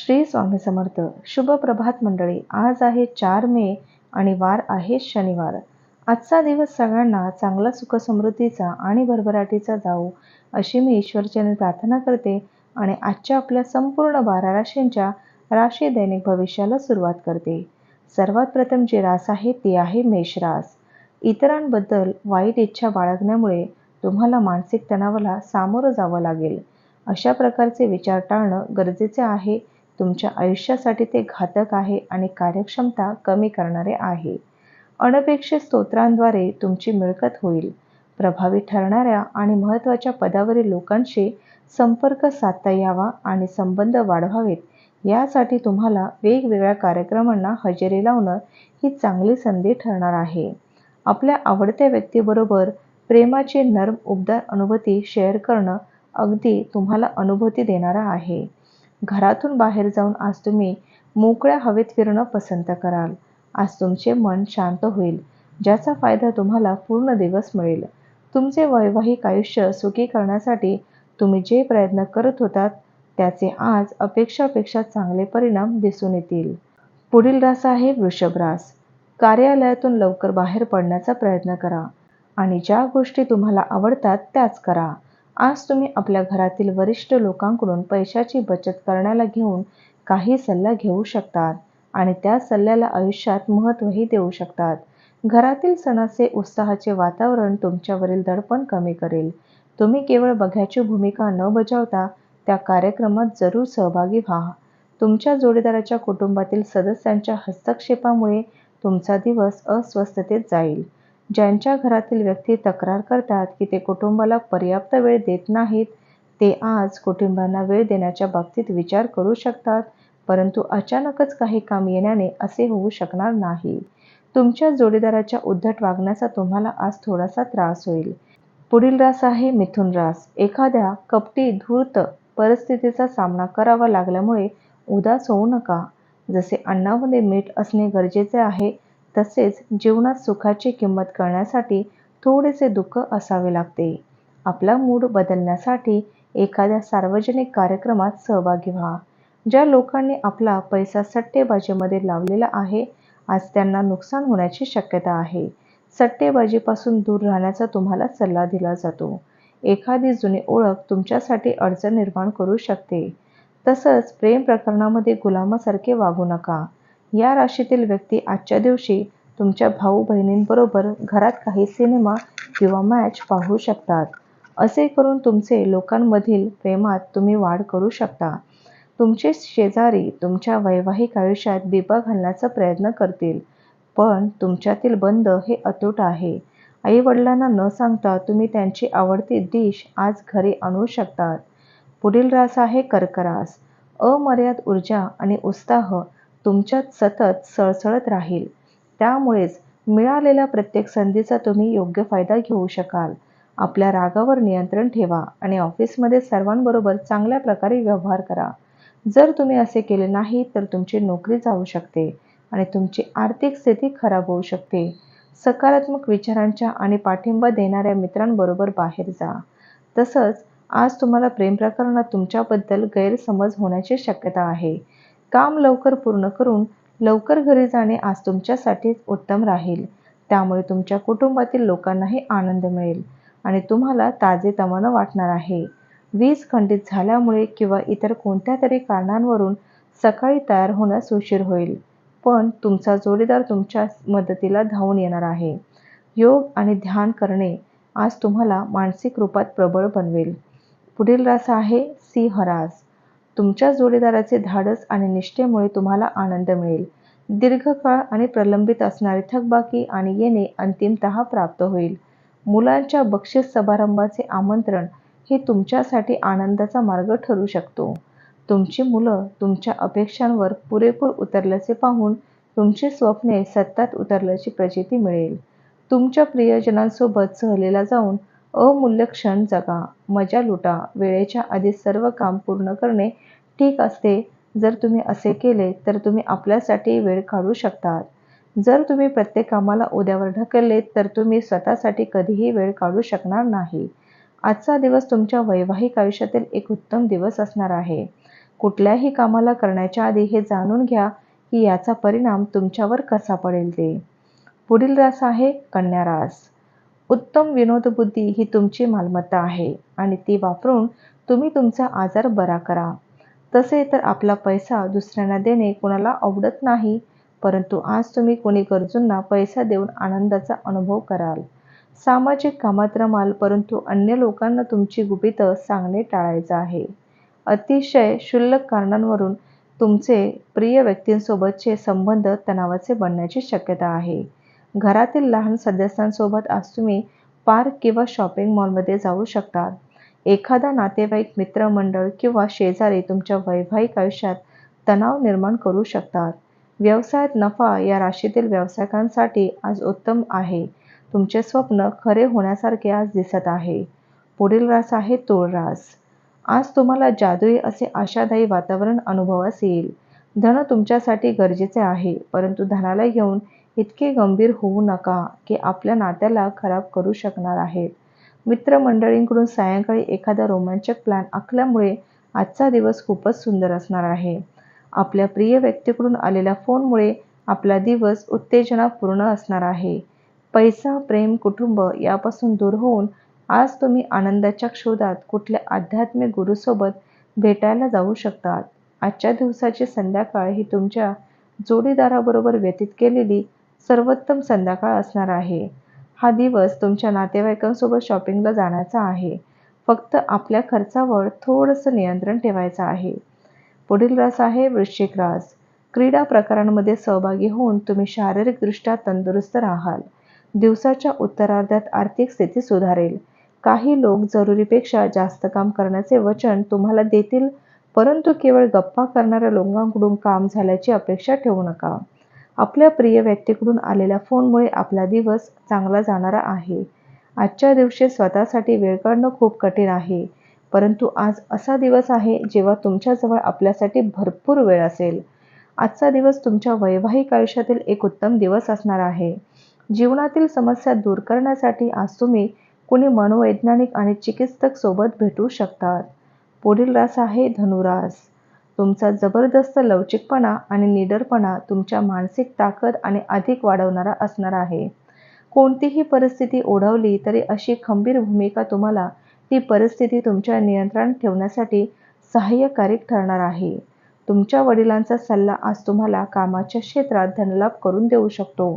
श्री स्वामी समर्थ. शुभ प्रभात मंडळी आज आहे चार मे आणि वार आहे शनिवार. आजचा दिवस सगळ्यांना चांगला सुखसमृद्धीचा आणि भरभराटीचा जाऊ अशी मी ईश्वरचरणी प्रार्थना करते आणि आजच्या आपल्या संपूर्ण बारा राशींच्या राशी दैनिक भविष्याला सुरुवात करते. सर्वात प्रथम जी रास आहे ती आहे मेषरास इतरांबद्दल वाईट इच्छा बाळगण्यामुळे तुम्हाला मानसिक तणावाला सामोरं जावं लागेल. अशा प्रकारचे विचार टाळणं गरजेचे आहे. तुमच्या आयुष्यासाठी ते घातक आहे आणि कार्यक्षमता कमी करणारे आहे. अनपेक्षित स्तोत्रांद्वारे तुमची मिळकत होईल. प्रभावी ठरणाऱ्या आणि महत्त्वाच्या पदावरील लोकांशी संपर्क साधता यावा आणि संबंध वाढवावेत. यासाठी तुम्हाला वेगवेगळ्या कार्यक्रमांना हजेरी लावणं ही चांगली संधी ठरणार आहे. आपल्या आवडत्या व्यक्तीबरोबर प्रेमाची नर्म उबदार अनुभूती शेअर करणं अगदी तुम्हाला अनुभूती देणारा आहे. घरातून बाहेर जाऊन आज तुम्ही मोकळ्या हवेत फिरणं पसंत कराल. आज तुमचे मन शांत होईल ज्याचा फायदा तुम्हाला पूर्ण दिवस मिळेल. तुमचे वैवाहिक आयुष्य सुखी करण्यासाठी तुम्ही जे प्रयत्न करत होतात त्याचे आज अपेक्षापेक्षा चांगले परिणाम दिसून येतील. पुढील रास आहे वृषभ रास. कार्यालयातून लवकर बाहेर पडण्याचा प्रयत्न करा आणि ज्या गोष्टी तुम्हाला आवडतात त्याच करा. आज तुम्ही आपल्या घरातील वरिष्ठ लोकांकडून पैशाची बचत करण्याला घेऊन काही सल्ला घेऊ शकतात आणि त्या सल्ल्याला आयुष्यात महत्त्वही देऊ शकतात. घरातील सणाचे उत्साहाचे वातावरण तुमच्यावरील दडपण कमी करेल. तुम्ही केवळ बघ्याची भूमिका न बजावता त्या कार्यक्रमात जरूर सहभागी व्हा. तुमच्या जोडीदाराच्या कुटुंबातील सदस्यांच्या हस्तक्षेपामुळे तुमचा दिवस अस्वस्थतेत जाईल. ज्यांच्या घरातील व्यक्ती तक्रार करतात की ते कुटुंबाला पर्याप्त वेळ देत नाहीत ते आज कुटुंबांना वेळ देण्याच्या बाबतीत विचार करू शकतात परंतु अचानकच काही काम येण्याने असे होऊ शकणार नाही. तुमच्या जोडीदाराच्या उद्धट वागण्याचा तुम्हाला आज थोडासा त्रास होईल. पुढील रास आहे मिथुन रास. एखाद्या कपटी धूर्त परिस्थितीचा सामना करावा लागल्यामुळे उदास होऊ नका. जसे अन्नामध्ये मीठ असणे गरजेचे आहे तसेच जीवनात सुखाची किंमत कळण्यासाठी थोडेसे दुःख असावे लागते. आपला मूड बदलण्यासाठी एखाद्या सार्वजनिक कार्यक्रमात सहभागी व्हा. ज्या लोकांनी आपला पैसा सट्टेबाजीमध्ये लावलेला आहे आज त्यांना नुकसान होण्याची शक्यता आहे. सट्टेबाजीपासून दूर राहण्याचा तुम्हाला सल्ला दिला जातो. एखादी जुनी ओळख तुमच्यासाठी अडचण निर्माण करू शकते. तसंच प्रेम प्रकरणामध्ये गुलामासारखे वागू नका. या राशीतील व्यक्ती आजच्या दिवशी तुमच्या भाऊ बहिणींबरोबर घरात काही सिनेमा किंवा मॅच पाहू शकतात. असे करून तुमचे लोकांमधील प्रेमात तुम्ही वाढ करू शकता. तुमचे शेजारी तुमच्या वैवाहिक आयुष्यात दीपा घालण्याचा प्रयत्न करतील पण तुमच्यातील बंद हे अतूट आहे. आई वडिलांना न सांगता तुम्ही त्यांची आवडती डिश आज घरी आणू शकतात. पुढील रास आहे कर्करास. अमर्याद ऊर्जा आणि उत्साह तुमच्यात सतत सळसळत राहील. त्यामुळेच मिळालेल्या प्रत्येक संधीचा तुम्ही योग्य फायदा घेऊ शकाल. आपल्या रागावर नियंत्रण ठेवा आणि ऑफिसमध्ये सर्वांबरोबर चांगल्या प्रकारे व्यवहार करा. जर तुम्ही असे केले नाही तर तुमची नोकरी जाऊ शकते आणि तुमची आर्थिक स्थिती खराब होऊ शकते. सकारात्मक विचारांच्या आणि पाठिंबा देणाऱ्या मित्रांबरोबर बाहेर जा. तसंच आज तुम्हाला प्रेम प्रकरणात तुमच्याबद्दल गैरसमज होण्याची शक्यता आहे. काम लवकर पूर्ण करून लवकर घरी जाणे आज तुमच्यासाठी उत्तम राहील. त्यामुळे तुमच्या कुटुंबातील लोकांनाही आनंद मिळेल आणि तुम्हाला ताजेतवानं वाटणार आहे. वीज खंडित झाल्यामुळे किंवा इतर कोणत्या तरी कारणांवरून सकाळी तयार होण्यास उशीर होईल. पण तुमचा जोडीदार तुमच्या मदतीला धावून येणार आहे. योग आणि ध्यान करणे आज तुम्हाला मानसिक रूपात प्रबळ बनवेल. पुढील रास आहे सिंह रास तुमच्या जोडीदाराचे धाडस आणि निष्ठेमुळे तुम्हाला आनंद मिळेल. दीर्घकाळ आणि प्रलंबित असणारी थकबाकी आणि येणे अंतिमतः प्राप्त होईल. मुलांच्या बक्षीस समारंभाचे आमंत्रण हे तुमच्यासाठी आनंदाचा मार्ग ठरू शकतो. तुमची मुलं तुमच्या अपेक्षांवर पुरेपूर उतरल्याचे पाहून तुमची स्वप्ने सत्तात उतरल्याची प्रचिती मिळेल. तुमच्या प्रियजनांसोबत सहलीला जाऊन अमूल्य क्षण जगा मजा लुटा वेळेच्या आधी सर्व काम पूर्ण करणे ठीक असते. जर तुम्ही असे केले तर तुम्ही आपल्यासाठी वेळ काढू शकतात. जर तुम्ही प्रत्येक कामाला उद्यावर ढकलले तर तुम्ही स्वतःसाठी कधीही वेळ काढू शकणार नाही. आजचा दिवस तुमच्या वैवाहिक आयुष्यातील एक उत्तम दिवस असणार आहे. कुठल्याही कामाला करण्याच्या आधी हे जाणून घ्या की याचा परिणाम तुमच्यावर कसा पडेल ते. पुढील रास आहे कन्या रास. उत्तम विनोदबुद्धी ही तुमची मालमत्ता आहे आणि ती वापरून तुम्ही तुमचा आजार बरा करा. तसे तर आपला पैसा दुसऱ्यांना देणे कोणाला आवडत नाही. परंतु आज तुम्ही कोणी गरजूंना पैसा देऊन आनंदाचा अनुभव कराल. सामाजिक कामात रमाल परंतु अन्य लोकांना तुमची गुपितं सांगणे टाळायचं आहे. अतिशय क्षुल्लक कारणांवरून तुमचे प्रिय व्यक्तींसोबतचे संबंध तणावाचे बनण्याची शक्यता आहे. घरातील लहान सदस्यांसोबत आज तुम्ही पार्क किंवा शॉपिंग मॉलमध्ये जाऊ शकता. एखादा नातेवाईक मित्रमंडळ किंवा शेजारी तुमच्या वैवाहिक आयुष्यात तणाव निर्माण करू शकतात. व्यवसायात नफा या राशीतील व्यावसायिकांसाठी आज उत्तम आहे. तुमचे स्वप्न खरे होण्यासारखे आज दिसत आहे. पुढील रास आहे तूळ रास. आज तुम्हाला जादुई असे आशादायी वातावरण अनुभवास येईल धन तुमच्यासाठी गरजेचे आहे परंतु धनाला घेऊन इतके गंभीर होऊ नका की आपल्या नात्याला खराब करू शकणार आहेत. मित्रमंडळींकडून सायंकाळी एखादा रोमांचक प्लॅन आखल्यामुळे आजचा दिवस खूपच सुंदर असणार आहे. आपल्या प्रिय व्यक्तीकडून आलेल्या फोनमुळे आपला दिवस उत्तेजनापूर्ण असणार आहे. पैसा प्रेम कुटुंब यापासून दूर होऊन आज तुम्ही आनंदाच्या शोधात कुठल्या आध्यात्मिक गुरुसोबत भेटायला जाऊ शकतात. आजच्या दिवसाची संध्याकाळ ही तुमच्या जोडीदाराबरोबर व्यतीत केलेली सर्वोत्तम संध्याकाळ असणार आहे. हा दिवस तुमच्या नातेवाईकांसोबत शॉपिंगला जाण्याचा आहे. फक्त आपल्या खर्चावर थोडंसं नियंत्रण ठेवायचं आहे. पुढील रास आहे वृश्चिक रास. क्रीडा प्रकारांमध्ये सहभागी होऊन तुम्ही शारीरिकदृष्ट्या तंदुरुस्त राहाल. दिवसाच्या उत्तरार्धात आर्थिक स्थिती सुधारेल. काही लोक जरुरीपेक्षा जास्त काम करण्याचे वचन तुम्हाला देतील परंतु केवळ गप्पा करणाऱ्या लोकांकडून काम झाल्याची अपेक्षा ठेवू नका. आपल्या प्रिय व्यक्तीकडून आलेल्या फोनमुळे आपला दिवस चांगला जाणारा आहे. आजच्या दिवशी स्वतःसाठी वेळ काढणं खूप कठीण आहे. परंतु आज असा दिवस आहे जेव्हा तुमच्याजवळ आपल्यासाठी भरपूर वेळ असेल. आजचा दिवस तुमच्या वैवाहिक आयुष्यातील एक उत्तम दिवस असणार आहे. जीवनातील समस्या दूर करण्यासाठी आज तुम्ही कुणी मनोवैज्ञानिक आणि चिकित्सक सोबत भेटू शकतात. पुढील रास आहे धनुरास. तुमचा जबरदस्त लवचिकपणा आणि निडरपणा तुमच्या मानसिक ताकद आणि अधिक वाढवणारा असणार आहे. कोणतीही परिस्थिती ओढवली तरी अशी खंबीर भूमिका तुम्हाला ती परिस्थिती तुमच्या नियंत्रण ठेवण्यासाठी सहाय्यकारिक ठरणार आहे. तुमच्या वडिलांचा सल्ला आज तुम्हाला कामाच्या क्षेत्रात धनलाभ करून देऊ शकतो.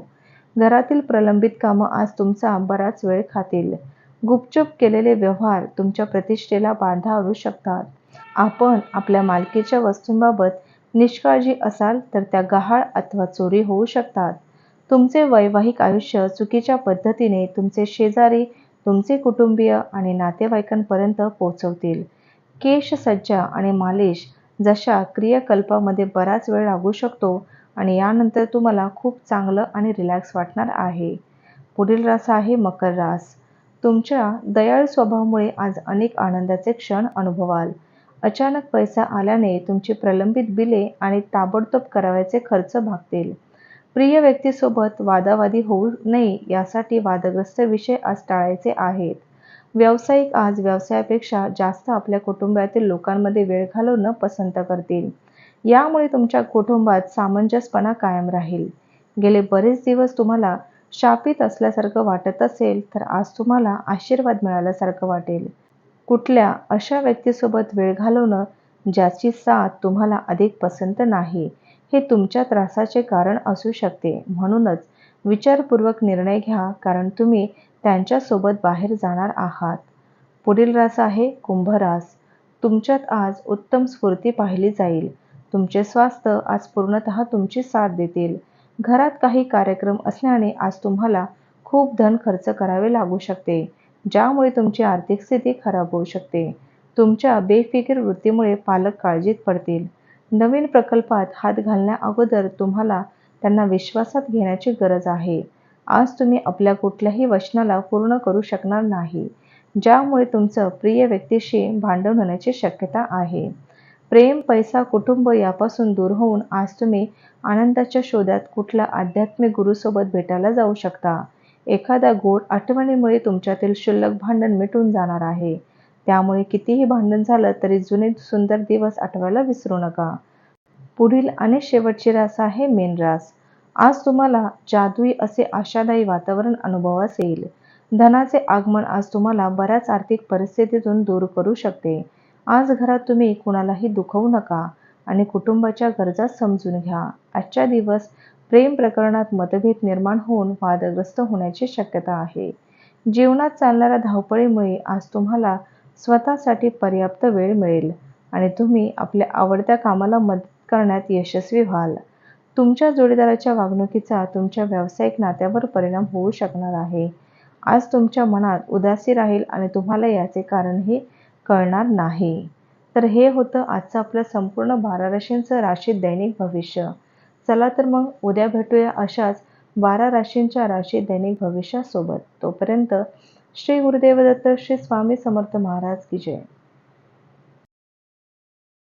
घरातील प्रलंबित कामं आज तुमचा बराच वेळ खातील. गुपचूप केलेले व्यवहार तुमच्या प्रतिष्ठेला बांधा आणू शकतात. आपण आपल्या मालकीच्या वस्तूंबाबत निष्काळजी असाल तर त्या गहाळ अथवा चोरी होऊ शकतात. तुमचे वैवाहिक आयुष्य चुकीच्या पद्धतीने तुमचे शेजारी तुमचे कुटुंबीय आणि नातेवाईकांपर्यंत पोहोचवतील. केशसज्जा आणि मालिश जशा क्रियाकल्पामध्ये बराच वेळ लागू शकतो आणि यानंतर तुम्हाला खूप चांगलं आणि रिलॅक्स वाटणार आहे. पुढील रास आहे मकर रास. तुमच्या दयाळ स्वभावामुळे आज अनेक आनंदाचे क्षण अनुभवाल. अचानक पैसा आल्याने तुमची प्रलंबित बिले आणि ताबडतोब करावयाचे खर्च भागतील. प्रिय व्यक्तीसोबत वादावादी होऊ नये यासाठी वादग्रस्त विषय आज टाळायचे आहेत. व्यावसायिक आज व्यवसायापेक्षा जास्त आपल्या कुटुंबातील लोकांमध्ये वेळ घालवणं पसंत करतील. यामुळे तुमच्या कुटुंबात सामंजस्यपणा कायम राहील. गेले बरेच दिवस तुम्हाला शापित असल्यासारखं वाटत असेल तर आज तुम्हाला आशीर्वाद मिळाल्यासारखं वाटेल. कुठल्या अशा व्यक्तीसोबत वेळ घालवणं ज्याची साथ तुम्हाला अधिक पसंत नाही हे तुमच्या त्रासाचे कारण असू शकते. म्हणूनच विचारपूर्वक निर्णय घ्या कारण तुम्ही त्यांच्यासोबत बाहेर जाणार आहात. पुढील रास आहे कुंभरास. तुमच्यात आज उत्तम स्फूर्ती पाहिली जाईल. तुमचे स्वास्थ्य आज पूर्णतः तुमची साथ देतील. घरात काही कार्यक्रम असल्याने आज तुम्हाला खूप धन खर्च करावे लागू शकते. ज्यामुळे तुमची आर्थिक स्थिती खराब होऊ शकते. तुमच्या बेफिकीर वृत्तीमुळे पालक काळजीत पडतील. नवीन प्रकल्पात हात घालण्या अगोदर तुम्हाला त्यांना विश्वासात घेण्याची गरज आहे. आज तुम्ही आपल्या कुठल्याही वचनाला पूर्ण करू शकणार नाही ज्यामुळे तुमचं प्रिय व्यक्तीशी भांडण होण्याची शक्यता आहे. प्रेम पैसा कुटुंब यापासून दूर होऊन आज तुम्ही आनंदाच्या शोधात कुठल्या आध्यात्मिक गुरुसोबत भेटायला जाऊ शकता. एखाद्या गोड आठवणीमुळे तुमच्यातील शुल्लक भांडण मिटून जाणार आहे. त्यामुळे कितीही भांडण झालं तरी जुने सुंदर दिवस आठवायला विसरू नका. पुढील आणि शेवटची रास आहे मेन रास. आज तुम्हाला जादुई असे आशादायी वातावरण अनुभवास येईल धनाचे आगमन आज तुम्हाला बऱ्याच आर्थिक परिस्थितीतून दूर करू शकते. आज घरात तुम्ही कुणालाही दुखवू नका आणि कुटुंबाच्या गरजा समजून घ्या. आजच्या दिवस प्रेम प्रकरणात मतभेद निर्माण होऊन वादग्रस्त होण्याची शक्यता आहे. जीवनात चालणाऱ्या धावपळीमुळे आज तुम्हाला स्वतःसाठी पर्याप्त वेळ मिळेल आणि तुम्ही आपल्या आवडत्या कामाला मदत करण्यात यशस्वी व्हाल. तुमच्या जोडीदाराच्या वागणुकीचा तुमच्या व्यावसायिक नात्यावर परिणाम होऊ शकणार आहे. आज तुमच्या मनात उदासी राहील आणि तुम्हाला याचे कारणही कळणार नाही. तर हे होतं आजचं आपलं संपूर्ण बारा राशींचं राशी दैनिक भविष्य. चला तर मग उद्या भेटूया अशाच बारा राशींच्या राशी दैनिक भविष्यासोबत. तोपर्यंत श्री गुरुदेव दत्त श्री स्वामी समर्थ महाराज की जय.